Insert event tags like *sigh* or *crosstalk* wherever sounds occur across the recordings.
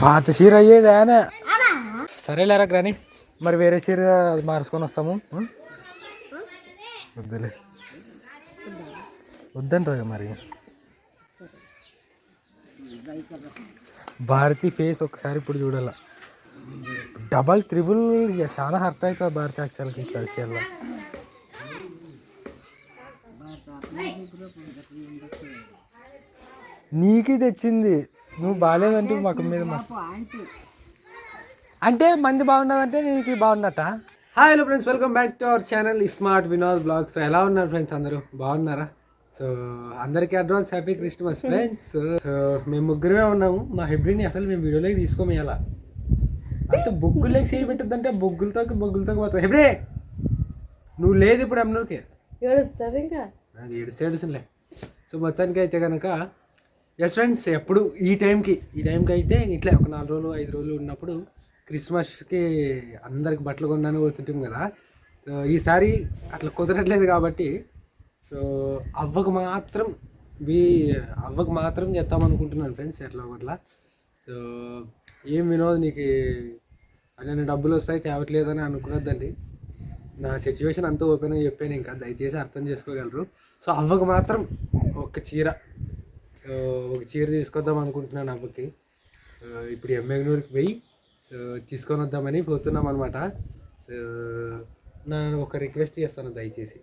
పాత చీర అయ్యేది ఆయన. సరేలేరా గ్రాని మరి వేరే చీర మార్చుకొని వస్తాము? వద్దులే. వద్దంటారు మరి. భారతి ఫేస్ ఒకసారి ఇప్పుడు చూడాల. డబల్ త్రిబుల్ చాలా హర్ట్ అవుతుంది భారతి యాక్చువల్గా ఇట్లా విషయాల్లో నీకే తెచ్చింది. నువ్వు బాగాలేదంటే మాకు మీద మా- అంటే మంది బాగున్నదంటే నీకు బాగున్నట్ట hi hello friends welcome back to our channel smart Vinod blogs ఎలా ఉన్నారు ఫ్రెండ్స్ అందరూ? బాగున్నారా? సో అందరికీ advance happy Christmas friends so మేము ముగ్గురమే ఉన్నాము. మా హెబ్రిని అసలు మేము వీడియోలోకి తీసుకోమి అలా అంటే బొగ్గులోకి చేయి పెట్టద్దంటే బొగ్గులతో బొగ్గులతో పోతాయి హెబ్రి నువ్వు లేదు ఇప్పుడు ఏడుస్తుంది ఇంకా? ఏడు సేడుసులే సో మొత్తానికి అయితే కనుక ఎస్ ఫ్రెండ్స్ ఎప్పుడు ఈ టైంకి ఈ టైంకి అయితే ఇట్లా ఒక నాలుగు రోజులు ఐదు రోజులు ఉన్నప్పుడు క్రిస్మస్కి అందరికి బట్టలు కొనడానికి పోతుంటాం కదా. సో ఈసారి అట్లా కుదరట్లేదు కాబట్టి సో అవ్వకు మాత్రం వీ అవ్వకు మాత్రం చేద్దాం అనుకుంటున్నాను ఫ్రెండ్స్ ఎట్లా ఒకట్లా సో ఏం వినోద్ నీకు అన్న డబ్బులు వస్తాయి తేవట్లేదని అనుకున్నదండి నా సిచ్యువేషన్ అంతా ఓపెన్గా చెప్పాను ఇంకా దయచేసి అర్థం చేసుకోగలరు. సో అవ్వకు మాత్రం ఒక చీర ఒక చీర తీసుకొద్దాం అనుకుంటున్నాను అవ్వకి. ఇప్పుడు ఎమ్మెగ్నూరుకి పోయి తీసుకొని వద్దామని పోతున్నాం అనమాట సో నా ఒక రిక్వెస్ట్ చేస్తాను దయచేసి?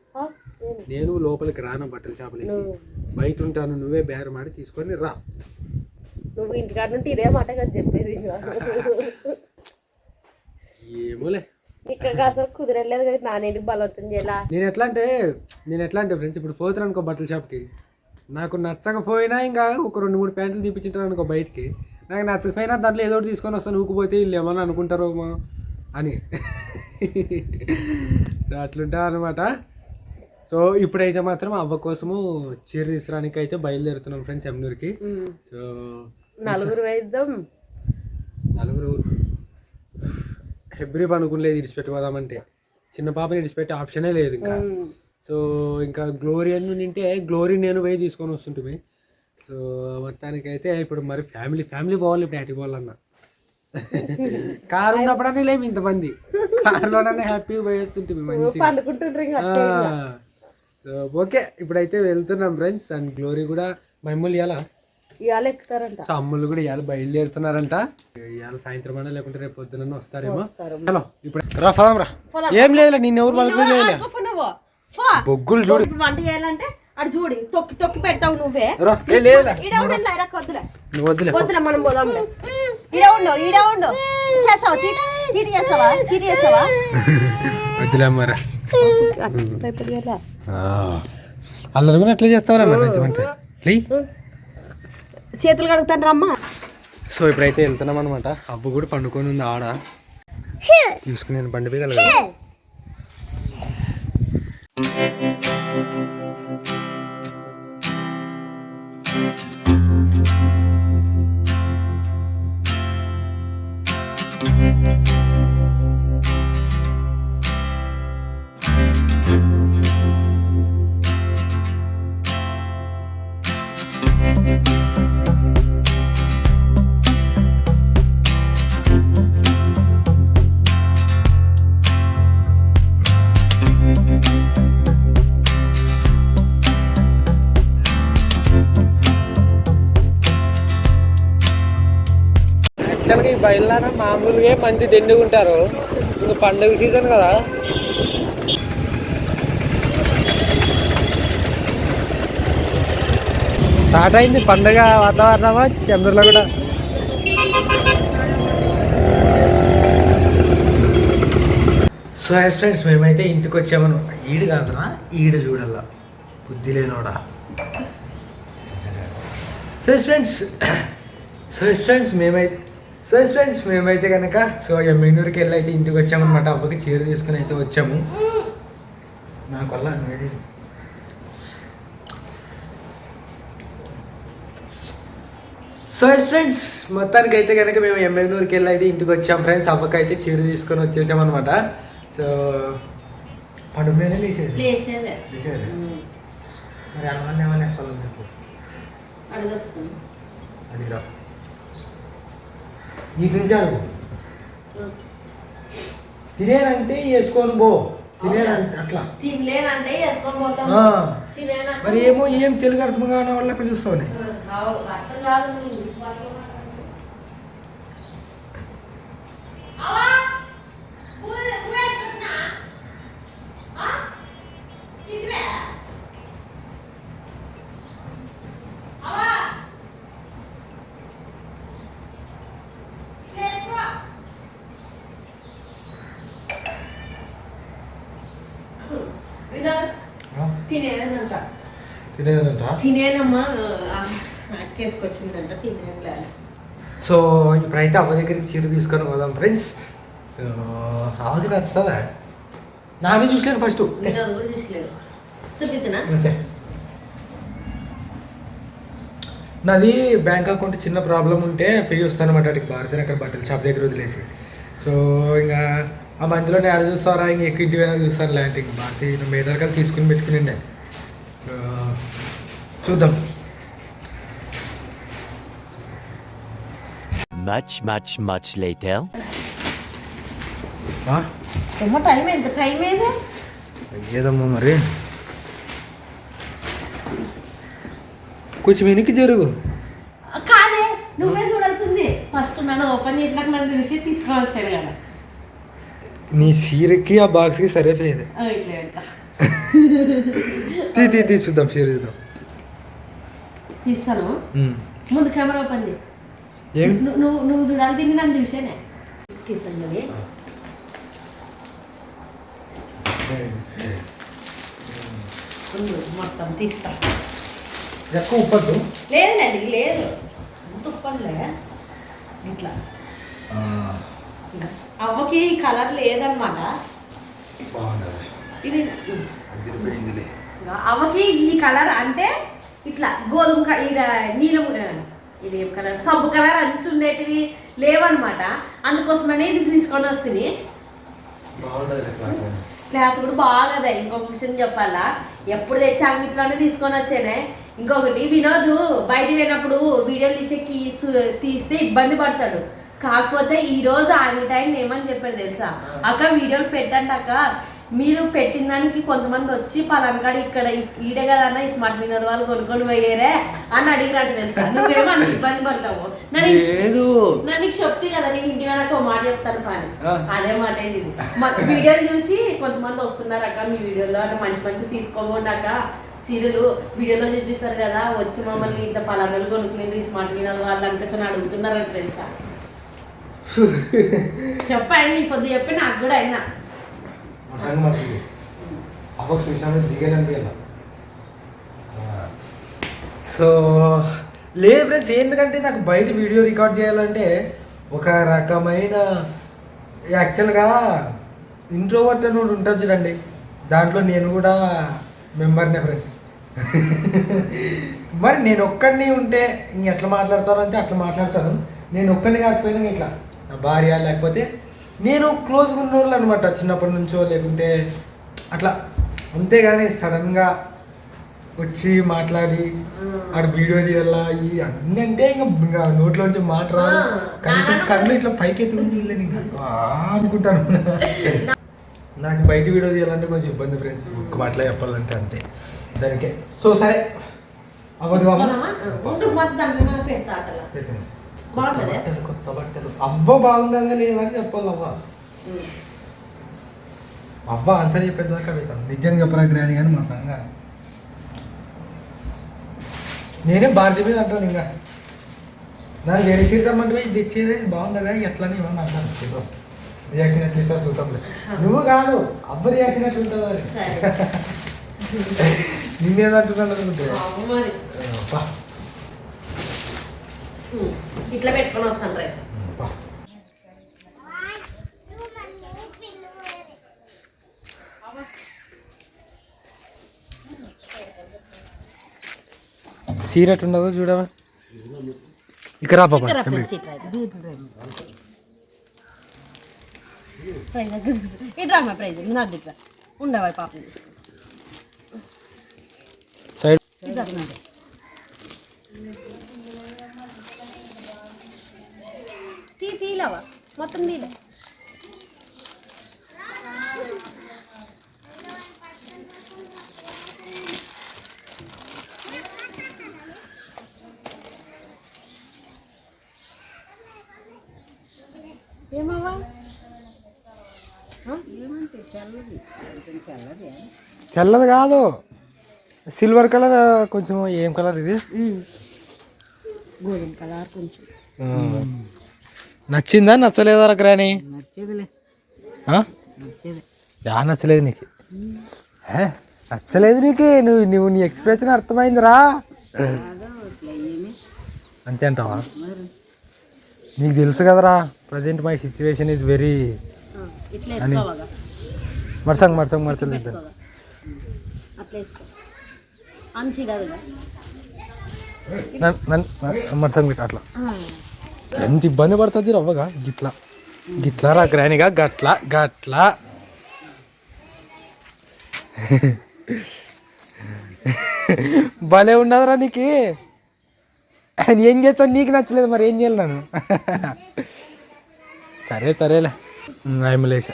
నేను లోపలికి రాను బట్టల షాపులకి. బయట ఉంటాను నువ్వే బేరం ఆడి తీసుకొని రా. నువ్వు ఇంటికాడ నుండి ఇదే మాట కదా చెప్పేది. ఏమోలే. ఇక్కడ అసలు కుదరలేదు కదా నానేటికి బలవంతం చేయాలా? నేను ఎట్లా అంటే నేను ఎట్లా అంటే ఫ్రెండ్స్ ఇప్పుడు పోతున్నాను అనుకో బట్టల షాప్కి నాకు నచ్చకపోయినా ఇంకా ఒక రెండు మూడు ప్యాంట్లు తీపించుంటాను అనుకో బయటికి. నాకు నచ్చకపోయినా దాంట్లో ఏదో ఒకటి తీసుకొని వస్తాను ఊకపోతే వీళ్ళు ఏమన్నా అనుకుంటారో అని. సో అట్లుంటా అనమాట సో ఇప్పుడైతే మాత్రం అవ్వ కోసము చీర తీసుకురానికి అయితే బయలుదేరుతున్నాం ఫ్రెండ్స్ ఎమ్నూరుకి. సో నలుగురు వేద్దాం. నలుగురు ఫిబ్రవరి పనుకులేదు ఇడిచిపెట్టుకోదామంటే చిన్న పాపని ఇడిచిపెట్టే ఆప్షనే లేదు ఇంకా. సో ఇంకా గ్లోరీ అని నింటే గ్లోరీ నేను పోయి తీసుకొని వస్తుంటుంది సో మొత్తానికి అయితే ఇప్పుడు మరి ఫ్యామిలీ ఫ్యామిలీ పోవాలి ఇప్పుడు యాటి పోవాలన్న. *laughs* కారు ఉన్నప్పుడనే లేము ఇంతమంది. కారులోనే హ్యాపీగా పోయేస్తుంటుంది మంచిగా. సో ఓకే ఇప్పుడైతే వెళ్తున్నాం ఫ్రెండ్స్ అండ్ గ్లోరీ కూడా మా అమ్ములు ఇవ్వాలా ఇవాళ ఎక్కుతారంట సో అమ్ములు కూడా ఇవాళ బయలుదేరుతున్నారంట. ఇవాళ సాయంత్రం అన్నా లేకుంటే రేపు పొద్దున వస్తారేమో. వస్తారు. హలో ఇప్పుడు రా ఫలం రా. ఏం లేదు నిన్న ఎవరు వాళ్ళకి. బొగ్గులు చూడు. ఇప్పుడు వంట చేయాలంటే చూడి తొక్కి తొక్కి పెడతావు నువ్వే. వద్దులే. నువ్వు వద్దులే వద్దులే మనం పోదాం ఈడ ఉండు ఈడ ఉండు. చేస్తావా? తీట చేస్తావా? తీటి చేస్తావా? వద్దులే మరి భయపడియాలా అల్లరి కూడా ఎట్లా చేస్తావరా మరి నిజమంటే చేతులు కడుగుతాను రమ్మా. సో ఇప్పుడైతే వెళ్తున్నాం అనమాట అబ్బు కూడా పండుకొని ఉంది ఆడ. తీసుకుని నేను బండి పీగల యాక్చువల్గా ఈ బయలుదేర మామూలుగా మంది దండుకుంటారు ఇంకా పండుగ సీజన్ కదా. స్టార్ట్ అయింది పండుగ వాతావరణమా? చంద్రులో కూడా. సో ఎస్ ఫ్రెండ్స్ మేమైతే ఇంటికి వచ్చామను ఈడు కాదునా ఈడు చూడాల. బుద్ధి లేనోడా. So yes friends so yes friends మేమైతే సో ఎస్ ఫ్రెండ్స్ మేమైతే కనుక సో ఎమ్మెనూరుకి వెళ్ళి అయితే ఇంటికి వచ్చామన్నమాట. అబ్బకి చీర తీసుకుని అయితే వచ్చాము. నాకు వల్ల నువ్వేది సో ఎస్ ఫ్రెండ్స్ మొత్తానికి అయితే కనుక మేము ఎమ్మెగ్నూరుకి వెళ్ళి అయితే ఇంటికి వచ్చాం. ఫ్రెండ్స్ అయితే చీర తీసుకొని వచ్చేసాం అనమాట సో పండుగ మీద లేచేది లేచేది. మరి చెప్పు. అడగొచ్చు. అడిగిరా. ఈ నుంచి అడుగు తినేనంటే వేసుకొని పో. తినేనంటే అట్లా. తినలేనంటే వేసుకొని పోతాం. మరి ఏమో ఏం తెలుగు అర్థం కాని వాళ్ళ అక్కడ చూస్తావు అవు, అర్థం కాదు నువ్వు. అవా, నువ్వు- నువ్వు వేసుకొచ్చినా? ఆ? ఇదివే? అవా, వేసుకో. వినోద్, తినేనంట తినేదంట తినేనమ్మా అక్కేసుకొచ్చిందంట సో ఇప్పుడైతే అమ్మ దగ్గరికి చీర తీసుకొని పోదాం ఫ్రెండ్స్. సో ఆమెకి నచ్చుతుందా నాని చూసలేను ఫస్ట్ చూసలేదు. చూపిస్తున్నా? అంతే. నాది బ్యాంక్ అకౌంట్ చిన్న ప్రాబ్లం ఉంటే పే వస్తాను అనమాట అక్కడికి. భారతీయ అక్కడ బట్టల షాప్ దగ్గర వదిలేసి. సో ఇంకా ఆ మందులోనే ఆడ చూస్తారా ఇంక ఎక్కువ ఇంటి వెనక చూస్తాను లాంటి ఇంక భారతీయ మీద రకాలు తీసుకుని పెట్టుకుని సో చూద్దాం Much, much, much later. ఆ? ఏమో టైం ఎంత టైం ఏదే ఏదమ్మా మరి కొంచెం వెనక్కి జరుగు కాదే నువ్వే చూడాల్సింది ఫస్ట్ నన్ను ఓపెన్ చేసినాక నన్ను చూసి తీసుకొని కదా నీ చీరకి ఆ బాక్స్కి సరిపోయేది తీ తీ తీ చూద్దాం చీర చూద్దాం. తీస్తాను. ముందు కెమెరా ఓపెన్ చేయి. నువ్వు నువ్వు చూడాలి తిని నన్ను చూసేనే. తీసాను మొత్తం తీస్తా. ఎక్కువ ఉప్పద్దు? లేదండి లేదు. అంత ఉప్పంలే ఇట్లా. అవ్వకి కలర్ లేదనమాట బాగుంది ఇది అవ్వకి ఈ కలర్ అంటే ఇట్లా గోధుమ నీలం ఇది ఏం కలర్ సబ్బు కలర్ అంచు ఉండేటివి లేవన్నమాట. అందుకోసమనే ఇది తీసుకొని వస్తుంది క్లాత్. కూడా బాగా ఇంకొక విషయం చెప్పాలా? ఎప్పుడు తెచ్చి అంగిట్లోనే తీసుకొని వచ్చానే. ఇంకొకటి వినోద్ బయట పోయినప్పుడు వీడియోలు తీసే తీస్తే ఇబ్బంది పడతాడు. కాకపోతే ఈ రోజు ఆయన ఏమని చెప్పాడు తెలుసా? అక్క వీడియోలు పెట్టండి అక్క. మీరు పెట్టిన దానికి కొంతమంది వచ్చి పలానకాడ ఇక్కడ ఈడే కదా ఈ స్మార్ట్ వినోద్ వాళ్ళు కొనుక్కొని పోయేరే అని అడిగినట్టు తెలుసా? నువ్వేమో అంత ఇబ్బంది పడతావు. లేదు. నీకు చెప్తే కదా నేను ఇంటి వెనక ఒక మాట చెప్తాను పని. అదే మాట వీడియోలు చూసి కొంతమంది వస్తున్నారు అక్క మీ వీడియోలో అంటే మంచి మంచి తీసుకోబోండి అక్క. సీరియల్ వీడియోలో చూపిస్తారు కదా వచ్చి మమ్మల్ని ఇట్లా పలానాలు కొనుక్కునేది స్మార్ట్ వినాలి వాళ్ళు అనుకోసం అడుగుతున్నారంట తెలుసా? చెప్పండి పొద్దు చెప్పి నాకు కూడా అయినా. అవ్వకు చూసాను దిగాలనిపించాల సో లేదు ఫ్రెండ్స్ ఎందుకంటే నాకు బయట వీడియో రికార్డ్ చేయాలంటే ఒక రకమైన యాక్చువల్గా ఇంట్రోవర్ట్ అని ఒకటి ఉంటుంది చూడండి. దాంట్లో నేను కూడా మెంబర్నే ఫ్రెండ్స్. మరి నేను ఒక్కడిని ఉంటే ఇంక ఎట్లా మాట్లాడతాను అంటే అట్లా మాట్లాడతాను. నేను ఒక్కడిని కాకపోయినా ఇట్లా. నా భార్య లేకపోతే నేను క్లోజ్గా ఉన్న వాళ్ళు అనమాట చిన్నప్పటి నుంచో లేకుంటే అట్లా అంతేగాని సడన్గా వచ్చి మాట్లాడి ఆడ వీడియో తీయాలా ఈ అన్నీ అంటే ఇంకా ఇంకా నోట్లోంచి మాట రాదు. కనీసం కళ్ళు ఇట్లా పైకి ఎత్తుకుని *laughs* అనుకుంటాను. నాకు బయట వీడియో తీయాలంటే కొంచెం ఇబ్బంది ఫ్రెండ్స్. ఒక్క మాటలో చెప్పాలంటే అంతే. దానికే. సో సరే. అవ్వదు బాగుంటుందా? బట్టలు కొత్త బట్టలు. అవ్వ బాగుండదా లేదా అని చెప్పాలి అవ్వ అవ్వ ఆన్సర్ చెప్పేది దాకా వెళ్తాను నిజంగా చెప్పరా గ్రాని కానీ మా సంగ నేనే భారతి మీద అంటాను ఇంకా. నాకు వేరే రమ్మంటే ఇది తెచ్చేది బాగుండదా ఎట్లని ఏమన్నా అంటాను. చూద్దాం రియాక్షన్ ఎట్లా ఇస్తారు చూద్దాంలే నువ్వు కాదు అవ్వ రియాక్షన్ ఎట్లా ఉంటుందో నిన్నేదంటున్నాను అనుకుంటే అవును మరి అబ్బా, ఉమ్, ఇట్లా పెట్టుకొని వస్తాను రేపు. సీరట్ ఉండదో చూడవా? ఇక్కడ పాపా ఇట్లా ప్రైజ్ నా దగ్గర ఉండవా పాపం తీసుకో సైడ్ తీ తీలవా మొత్తం ఏమవ్వా? తెల్లది. కాదు. సిల్వర్ కలర్ కొంచెం ఏం కలర్ ఇది? గోధుమ కలర్ కొంచెం. నచ్చిందా? నచ్చలేదా? నచ్చేది. యా నచ్చలేదు నీకు. ఏ? నచ్చలేదు నీకు. నువ్వు నువ్వు నీ ఎక్స్ప్రెషన్ అర్థమైందిరా అంతే అంటావా? నీకు తెలుసు కదరా present my situation is very వేసుకోవాగా మరసంగ్ మరసంగ్ మరచలేదు మరసంగ్ అట్లా ఎంత ఇబ్బంది పడుతుంది రవ్వగా గిట్లా. గిట్లా రా గ్రానిగా గట్ల గట్ల. భలే ఉండదురా నీకు. ఏం చేస్తాను నీకు నచ్చలేదు మరి ఏం చేయాలి నన్ను? సరే సరేలే. ఆయమలేసా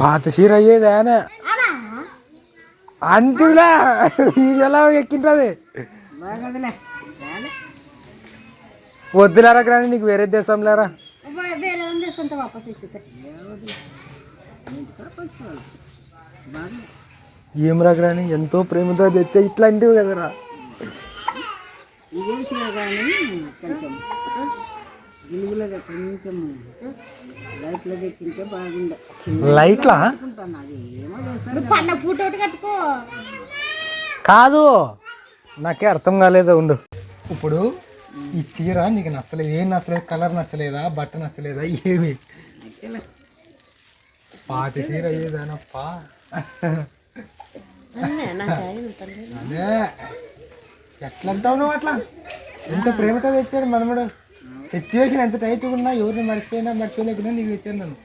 పాత చీర అయ్యేదానా అంటులా ఎలా ఎక్కింటది వద్దులేరా గ్రాని నీకు వేరే దేశం లేరా? వేరే దాన్ని తీసుకుంటే వాపస్ ఇచ్చితే బాగా ఏమరా గ్రాని ఎంతో ప్రేమతో తెచ్చే ఇట్లాంటివి కదరా. కొంచెం లైట్లో తెచ్చింటే బాగుండే. లైట్లా? అనుకుంటాను అది ఏమో చేస్తాను పండ ఫోటో ఒకటి కట్టుకో. కాదు నాకే అర్థం కాలేదు ఉండు. ఇప్పుడు ఈ చీర నీకు నచ్చలేదు ఏం నచ్చలేదు కలర్ నచ్చలేదా బట్ట నచ్చలేదా ఏమి? పాత చీర పర్లేదు. అదే. ఎట్లా అంటావు నువ్వు అట్లా? ఎంత ప్రేమతో తెచ్చాడు మనమడు. సిచ్యువేషన్ ఎంత టైట్గా ఉన్నా ఎవరిని మర్చిపోయినా మర్చిపోలేకుండా నీకు తెచ్చాను నన్ను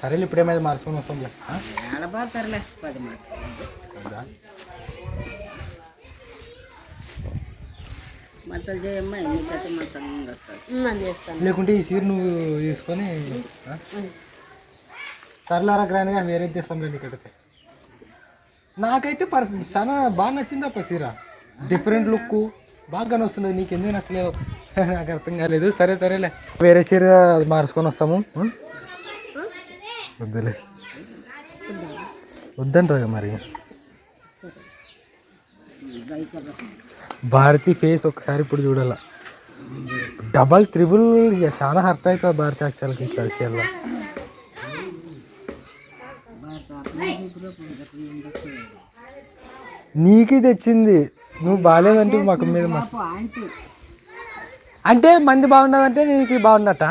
సరేలే ఇప్పుడేమైనా మార్చుకొని వస్తాంలే పది చేస్తాను. లేకుంటే ఈ చీర నువ్వు తీసుకొని? సర్లారా గ్రాండ్గా వేరే తెస్తాంలే నీకు అడిగితే నాకైతే పర్ చాలా బాగా నచ్చింది అప్ప చీర డిఫరెంట్ లుక్ బాగా వస్తుంది. నీకు ఎందుకు నచ్చలేదు? నాకు అర్థం కాలేదు. సరే సరేలే. వేరే చీర మార్చుకొని వస్తాము. వద్దులే. వద్దంటారు మరి. భారతి ఫేస్ ఒకసారి ఇప్పుడు చూడాల. డబల్ త్రిబుల్ ఇక చాలా హర్ట్ అవుతుంది భారతి అక్షరాలకి ఇట్లా విషయాల్లో నీకే తెచ్చింది. నువ్వు బాగాలేదంటే మాకు మీద అంటే మంది బాగున్నదంటే నీకు బాగున్నట్ట?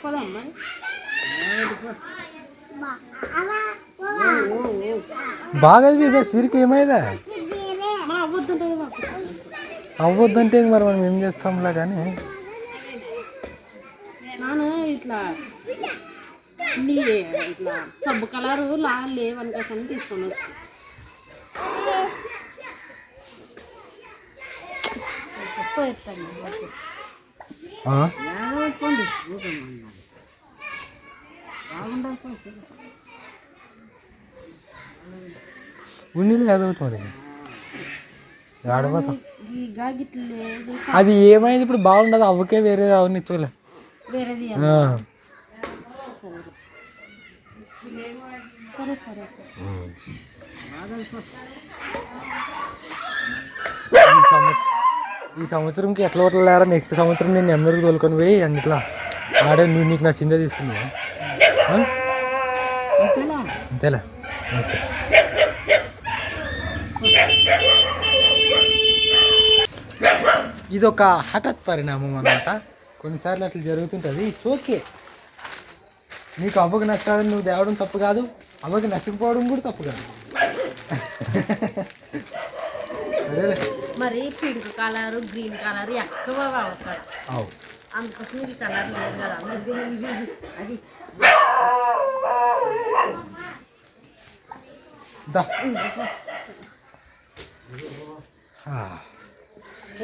పోదామ్మా బాగా ఇదే సిరికి ఏమైందా? అవ్వద్దుంటే మరి మనం ఏం చేస్తాంలే కానీ? ఇట్లా నీ ఇట్లా సబ్బు కలరు లా లేవనుకోసం తీసుకొని వస్తా. ఉన్నీళ్ళు ఆడపోతాం లేదు అది ఏమైంది ఇప్పుడు బాగుండదు అవ్వకే వేరే అవన్నీ చూలే వేరేది. సరే సరే ఈ సంవత్సరం ఈ సంవత్సరంకి ఎట్లా ఒకటి లేరా? నెక్స్ట్ సంవత్సరం నేను ఎమ్మెల్యే తోలుకొని పోయి అన్నిట్లా ఆడే నువ్వు నీకు నచ్చిందే తీసుకున్నా అంతేనా అంతేలే. ఓకే. ఇది ఒక హఠాత్ పరిణామం అన్నమాట. కొన్నిసార్లు అట్లా జరుగుతుంటుంది. ఇట్స్ ఓకే నీకు అవ్వకు నచ్చాలని నువ్వు తేవడం తప్పు కాదు. అవ్వకి నచ్చకపోవడం కూడా తప్పు కాదు. అదేలే మరి పింక్ కలర్ గ్రీన్ కలర్ ఎక్కువ అవుతాడు అవు. అందుకోసం కలర్ లేదు కదా అది.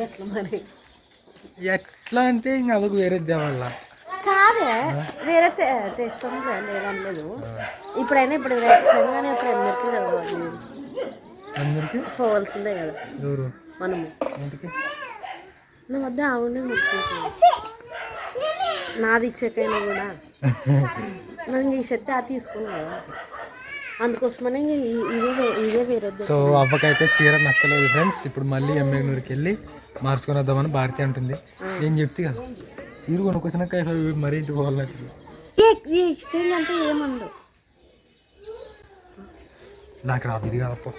ఎట్లా మరి? ఎట్లా అంటే ఇంకా అదొక వేరే దేవాళ్ళ కాదే వేరే తెస్తాం లేదనలేదు ఇప్పుడైనా ఇప్పుడు తెలంగాణ ఇప్పుడు అందరికీ పోవాల్సిందే కదా. ఎవరు? మనము. నా వద్ద ఆవునే నాది ఇచ్చాకైనా కూడా. నేను ఈ షర్ట్ అది తీసుకున్నా కదా. అందుకోసమనే ఇదే ఇదే వేరే సో అవ్వకైతే చీర నచ్చలేదు ఫ్రెండ్స్ ఇప్పుడు మళ్ళీ ఎమ్మెగ్నూరుకి వెళ్ళి మార్చుకొని వద్దామని భారతి అంటుంది. నేను చెప్తే కదా చీర కొనుక్కొచ్చినాక మరీ ఇంటికి పోవాలంటే ఎక్స్చేంజ్ అంటే ఏముండదు నాకు రాదు ఇది కాదప్పో.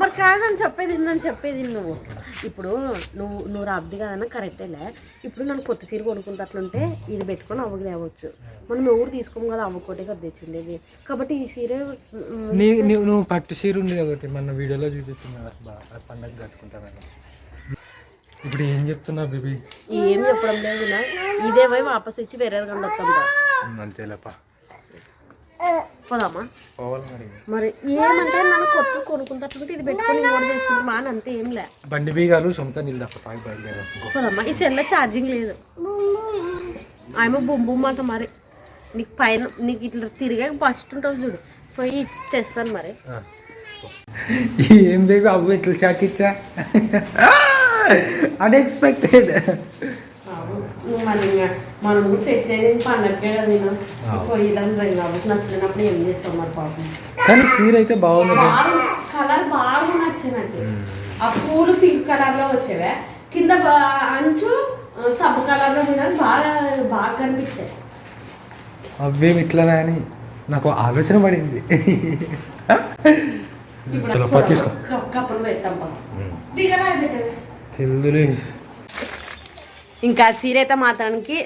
మరి కాదని చెప్పేది నన్ను చెప్పేది నువ్వు? ఇప్పుడు నువ్వు నువ్వు రాబ్ది కదన్నా కరెక్టేలే ఇప్పుడు నన్ను కొత్త చీర కొనుక్కుంటట్లుంటే ఇది పెట్టుకొని అవ్వకి తేవచ్చు. మనం ఎవరు తీసుకోము కదా అవ్వకోటే కదా తెచ్చిండేది. కాబట్టి ఈ చీర నువ్వు పట్టు చీర ఉంది ఒకటి మన వీడియోలో చూపిస్తుంది కదా పండగ కట్టుకుంటానని ఇప్పుడు ఏం చెప్తున్నా బేబీ? ఏం చెప్పడం లేదు నా. ఇదే పోయి వాపస్ ఇచ్చి వేరే కండొస్తాం. అంతేలేపా. పోదామా? పోవాలి మరి? మరి ఏమంటే నన్ను కొత్త కొనుక్కుంటట్లుంటే ఇది పెట్టుకొని ఇంకోటి చేస్తుంది. మా అంతే ఏం లే. బండి బీగాలు సొంత పోదమ్మా ఈ సెల్లో ఛార్జింగ్ లేదు. ఆమె బొమ్మ మరి. నీకు పైన నీకు ఇట్లా తిరిగే ఫస్ట్ ఉంటుంది చూడు. పోయి తెస్తాను మరి. ఏం బేబీ అవ్వ ఇట్లా షాక్ ఇచ్చా? అన్ఎక్స్పెక్టెడ్ నువ్వు మరి ఇంకా మనం కూడా తెచ్చేది పండగకే కదా నేను. పోయి దాన్ని రెండు కాబట్టి నచ్చినప్పుడు ఏం చేస్తాం మరి పాపం. కానీ చీర అయితే బాగుంది. కలర్ బాగా నచ్చినట్టు ఆ పూలు పింక్ కలర్లో వచ్చేవే. కింద అంచు సబ్బు కలర్లో బాగా బాగా కనిపించాయి. అవేమి ఇట్లనే అని నాకు ఆలోచన పడింది. తీసుకో. కప్- కప్పులు పెడతాం ఇంకా చీర అయితే మాత్రానికి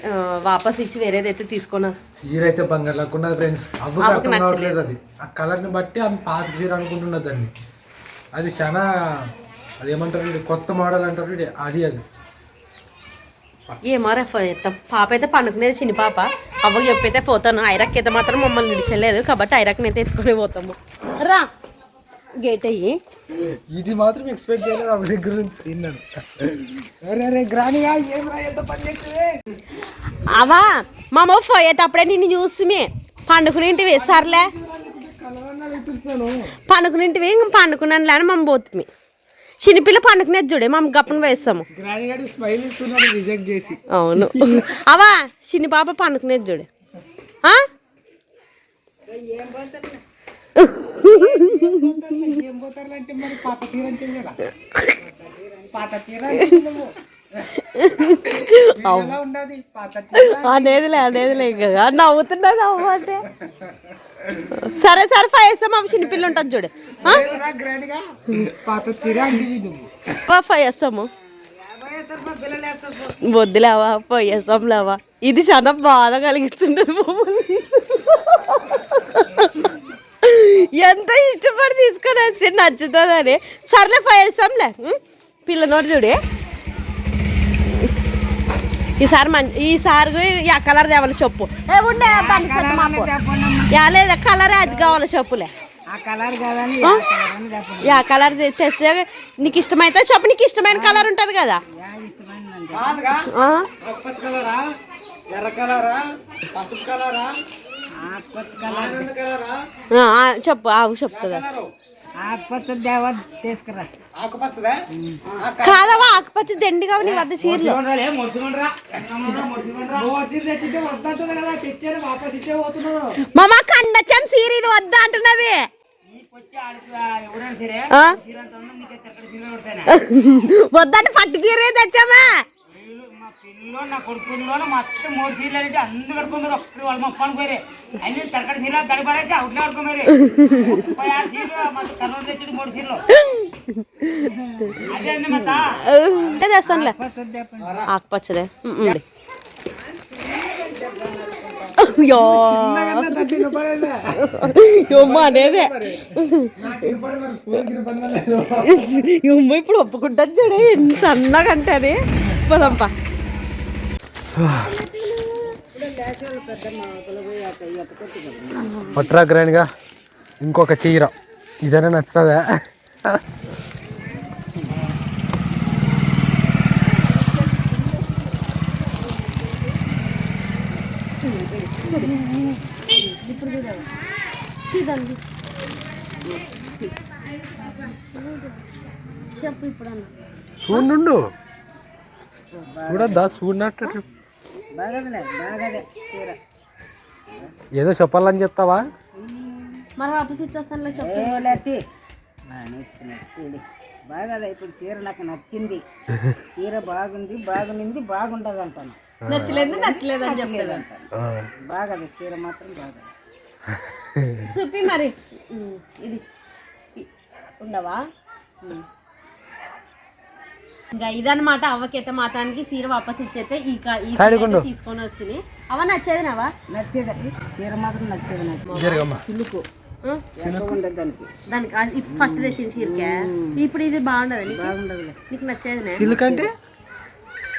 వాపస్ ఇచ్చి వేరేదైతే తీసుకొని వస్తా. చీర అయితే బంగారు లేకుండా ఫ్రెండ్స్ అవ్వకు అర్థం. కావట్లేదు అది. ఆ కలర్ని బట్టి ఆమె పాత చీర అనుకుంటున్నది దాన్ని. అది చాలా అదేమంటారు కొత్త మోడల్ అంటారు అది అది. ఏమో రెఫర్ చేస్తాం పాప అయితే పండుకునేది చిన్న పాప. అవ్వకి చెప్పైతే పోతాను. ఐరాక్ అయితే మాత్రం మమ్మల్ని నిడిచలేదు కాబట్టి ఐరాక్ని అయితే ఎత్తుకొని పోతాము. రా! గేట్ అయ్యి. ఇది మాత్రం ఎక్స్పెక్ట్ చేయలేదు అవ్వ దగ్గర నుంచి చేస్తుంది? అవా మామ పోయేటప్పుడే నిన్ను చూస్తుమే. పండుకునేంటివి సర్లే. పండుకునేంటివి ఇంక పండుకున్నాను లేని మమ్మ పోతుంది. చిన్నపిల్ల పండుకునేది చూడే మమ్మ గప్పన వేస్తాము. అవును. అవా చిన్ని పాప పండుకునేది చూడే. ఆ? ఏం పోతారు అంటే మరి పాత చీర అంటే కదా పాత చీర అనేదిలే అనేదిలే నవ్వుతున్నది అవ్వంటే సరే సరే ఫైవ్ వేస్తాం అవి చిన్నపిల్ల ఉంటుంది చూడు. ఆ? ఫైవ్ వేస్తాము. వద్దులేవా పోయేస్తాం లేవా ఇది చాలా బాధ కలిగిస్తుండదు మమ్మల్ని. ఎంత ఇష్టపడి తీసుకొని వస్తే నచ్చుతుందని సర్లే ఫైవ్ వేస్తాంలే. పిల్లనోడు చూడే. ఈసారి మంచి ఈసారి యా కలర్ తేవాలి చెప్పు. ఏ ఉండే లేదా కలర్ అది కావాలి చెప్పులే. ఆ ఆ? యా కలర్ తెస్తే నీకు ఇష్టమైతే చెప్పు నీకు ఇష్టమైన కలర్ ఉంటుంది కదా. యా ఇష్టమైందండి ఆ? పచ్చ కలరా ఎర్ర కలరా పసుపు కలరా చెప్పు ఆవు చెప్తుందా? ఆకుపచ్చ దేవ తీసుకురా. ఆకుపచ్చదా? కాదవా ఆకుపచ్చ దండిగా నీ వద్ద చీరలు. తెచ్చితే వద్దంటుంది కదా తెచ్చాను వాపస్ ఇచ్చే పోతున్నాను మామ కండచ్చం సీర ఇది వద్దా అంటున్నది? చీర *laughs* వద్దంటే పట్టు చీరే తెచ్చామా. మా పిల్లలో నా కొడుకుల్లో మొత్తం మూడు సీట్లు అంటే అందరూ కడుకోమరు ఒక్కరు వాళ్ళు మొప్ప అనుకోరే అన్ని తరకటి సీట్లు గడిపారైతే అవుట్లే కడుకోమరు ముప్పై ఆరు సీట్లు మొత్తం కర్నూలు తెచ్చి మూడు సీట్లు అదే అండి మత అంటే తెస్తానులే ఆకుపచ్చదే అనేదే. యమ్మ ఇప్పుడు ఒప్పుకుంటుంది చూడే. సన్నగా అంటానే పదంపా. పట్రా గ్రాండ్గా ఇంకొక చీర. ఇదైనా నచ్చుతుందా? చెప్పు ఇప్పుడు అన్న చూడు చూడద్దా? చూడనట్టు బాగదలే బాగదే చీర ఏదో చెప్పాలని చెప్తావా? మరి వాపస్ ఇచ్చేస్తానులే చెప్పు. ఏలేతి వేసుకున్నది బాగదా ఇప్పుడు చీర నాకు నచ్చింది. చీర బాగుంది బాగునింది బాగుండదు అంటాను నచ్చలేదు నచ్చలేదు అని చెప్పలేదు. అంటాను బాగదా చీర మాత్రం బాగదా చూపి మరి. ఇది. ఉండవా. ఇంకా ఇదన్నమాట అవ్వకైతే మాత్రానికి సీర వాపస్ ఇచ్చేస్తే ఈ తీసుకొని వస్తుంది. అవ నచ్చేది నావా నచ్చేది చీర మాత్రం నచ్చేది దానికి. ఫస్ట్ తెచ్చిన చీరకే? ఇప్పుడు ఇది బాగుండదు నీకు? నచ్చేదినే? సిల్క్ అంటే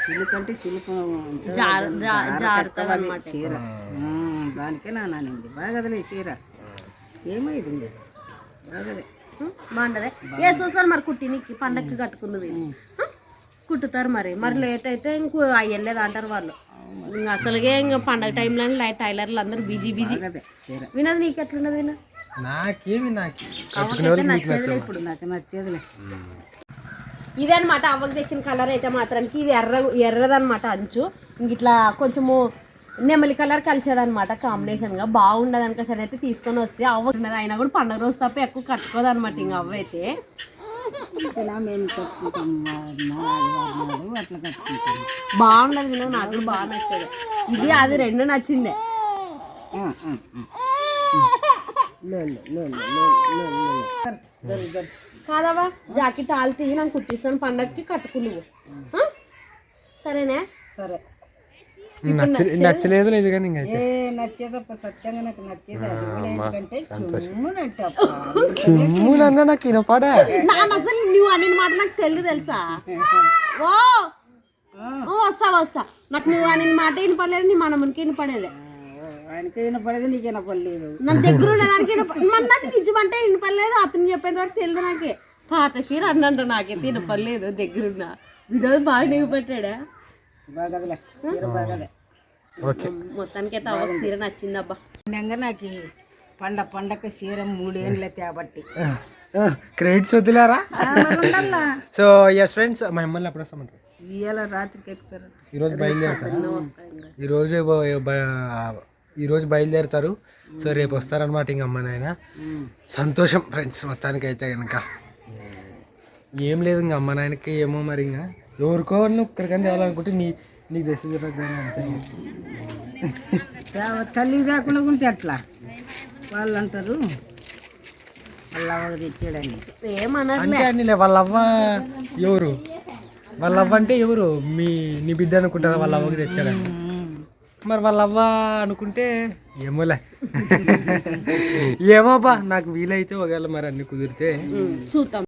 చిలుకు అంటే జా- జారుతుంది అనమాట చీర. దానికే నా నానింది. బాగదలే చీర. ఏమైంది బాగదే బాగుండదే? ఏ చూసారు మరి కుట్టి నీకు? పండక్కి కట్టుకున్నది? కుట్టుతారు మరి. మరి లేట్ అయితే ఇంకో అయ్యలేదు అంటారు వాళ్ళు. ఇంకా అసలుగే ఇంకా పండగ టైంలో టైలర్లు అందరూ బిజీ బిజీ. వినదు నీకు. ఎట్లున్నది విన నాకేమి నాకు నచ్చేదిలే ఇప్పుడు నాకు నచ్చేదిలే. ఇదే అనమాట అవ్వకి తెచ్చిన కలర్ అయితే మాత్రానికి ఇది ఎర్ర ఎర్రదనమాట అంచు. ఇంక ఇట్లా కొంచెము నెమలి కలర్ కలిసేదనమాట కాంబినేషన్గా బాగుండదు అనుకోసం అయితే తీసుకొని వస్తే అవ్వ ఉన్నది. అయినా కూడా పండగ రోజు తప్ప ఎక్కువ కట్టుకోదన్నమాట ఇంక అవ్వ అయితే ఇలా మేము కట్టుకుంటాం మా ఆదివారం నాడు అట్లా కట్టుకుంటాం బాగుండదు వినదు నాకు కూడా బాగా నచ్చేది ఇది అది రెండు నచ్చిందే ఆ, ఆ, ఆ. లో, లో, లో, లో, లో, లో, లో, లో. జరు, జరు. కాదవా జాకెట్ ఆల్తీ నాకు కుట్టిస్తాను పండగకి కట్టుకున్నావు ఆ? సరేనే సరే నచ్చ నచ్చలేదు లేదు కానీ ఇంకా ఏ నచ్చేదప్ప సత్యంగా నాకు నచ్చేది కిమ్మునన్నా నాకు వినపడా? నాన్న అసలు నువ్వు అని మాట నాకు తెలియదు తెలుసా? ఓ! ఓ వస్తా వస్తా. నాకు నువ్వు అని మాట వినపడలేదు నీ మనమునికి వినపడేది ఆయనకి వినపడేది నీకు వినపడలేదు. నా దగ్గర ఉన్నదానికి వినప- మన దానికి నిజమంటే వినపడలేదు అతను చెప్పేంత వరకు తెలియదు నాకే. పాత షీర్ అన్నంట నాకైతే వినపడలేదు దగ్గరున్న. వీడియో బాగా నీవు మొత్తానికి అయితే అవ్వకు సీర నచ్చిందబ్బా. నిజంగా నాకు పండ పండగ చీర మూడేళ్ళే తేబట్టి. క్రెడిట్స్ వద్దులేరా ఉండాలా. సో ఎస్ ఫ్రెండ్స్ మా అమ్మల్ని ఎప్పుడు వస్తామంటారు ఇవాళ రాత్రికి ఎక్కుతారు. ఈరోజు బయలుదేరుతారు? ఈరోజు ఈరోజు బయలుదేరుతారు. సో రేపు వస్తారనమాట ఇంక అమ్మ నాయన. సంతోషం ఫ్రెండ్స్ మొత్తానికి అయితే కనుక ఏం లేదు ఇంక అమ్మ నాయనకి ఏమో మరి ఇంకా. ఎవరికో నువ్వు ఒక్కరికని తేవాలనుకుంటే నీ నీకు తెచ్చి తల్లి దాకుండా ఉంటే అట్లా వాళ్ళు అంటారు వాళ్ళ అవ్వకు తెచ్చాడని. ఏమన్నదిలే అంటే అన్ని వాళ్ళ అవ్వ ఎవరు? వాళ్ళ అవ్వ అంటే ఎవరు? మీ నీ బిడ్డ అనుకుంటారా వాళ్ళ అవ్వకి తెచ్చారని మరి వాళ్ళ అవ్వ అనుకుంటే ఏమోలే. ఏమోబా నాకు వీలైతే ఒకవేళ మరి అన్ని కుదిరితే. చూద్దాం.